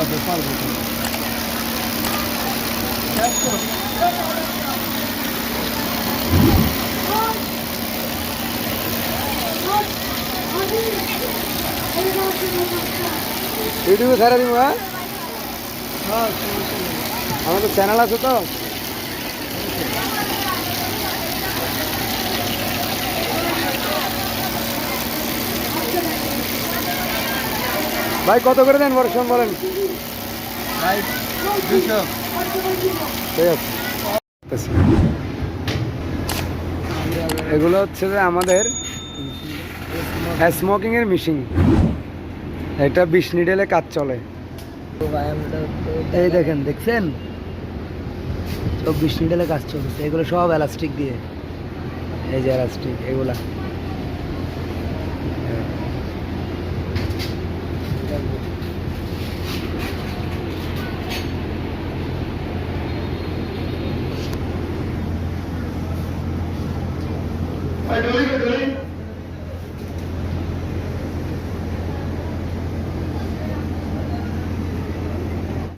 হবে পারব। ইউটিউবে ছাড়া দিব হ্যাঁ হ্যাঁ। আমাদের চ্যানেল আছে তো ভাই কত করে দেন বর্ষণ বলেন? ভাই দুশো। ঠিক আছে। এগুলো হচ্ছে যে আমাদের স্মোকিং এর মেশিন। এটা বিশ নিডেলে কাজ চলে। এই দেখেন দেখছেন? চব্বিশ নিডেলে কাজ চলছে। এগুলো সব এলাস্টিক দিয়ে। এই যে এলাস্টিক এগুলা। I believe it.